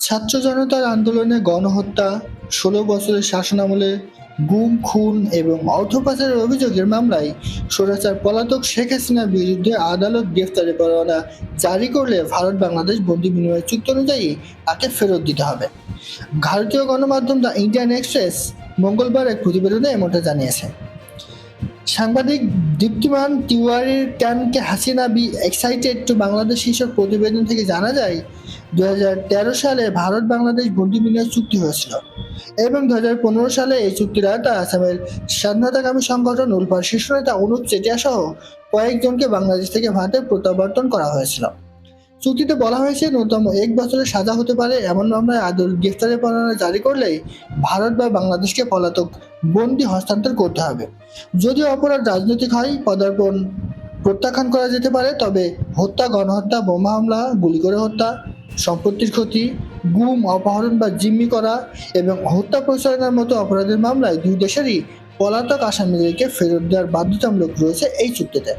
ছাত্র জনতার আন্দোলনে গণহত্যা, ষোলো বছরের শাসনামলে গুম, খুন এবং অর্থ পাচারের অভিযোগের মামলায় স্বৈরাচার পলাতক শেখ হাসিনার বিরুদ্ধে আদালত গ্রেফতারি পরোয়ানা জারি করলে ভারত বাংলাদেশ বন্দি বিনিময় চুক্তি অনুযায়ী তাকে ফেরত দিতে হবে। ভারতীয় গণমাধ্যম দ্য ইন্ডিয়ান এক্সপ্রেস মঙ্গলবার এক প্রতিবেদনে এমনটা জানিয়েছে। সাংবাদিক দীপ্তিমান তিওয়ারির ক্যানকে Hasina be excited to Bangladesh শীর্ষক প্রতিবেদন থেকে জানা যায় দুই হাজার তেরো সালে ভারত বাংলাদেশ বন্দি বিনিয়োগ চুক্তি হয়েছিল এবং দু পনেরো সালে এই চুক্তির আয়তা আসামের স্বাধীনতাকামী সংগঠন উলফার শীর্ষ নেতা অনুপ চেটিয়া সহ কয়েকজনকে বাংলাদেশ থেকে ভারতে প্রত্যাবর্তন করা হয়েছিল। চুক্তিতে বলা হয়েছে ন্যূনতম এক বছরের সাজা হতে পারে এমন মামলায় আদল গ্রেফতারের পরোয়ানা জারি করলেই ভারত বা বাংলাদেশকে পলাতক বন্দি হস্তান্তর করতে হবে। যদি অপরাধ রাজনৈতিক হয়, পদার্পণ প্রত্যাখ্যান করা যেতে পারে, তবে হত্যা, গণহত্যা, বোমা হামলা, গুলি করে হত্যা, সম্পত্তির ক্ষতি, গুম, অপহরণ বা জিম্মি করা এবং হত্যা প্রচারণার মতো অপরাধের মামলায় দুই দেশেরই পলাতক আসামিদেরকে ফেরত দেওয়ার বাধ্যতামূলক রয়েছে এই চুক্তিতে।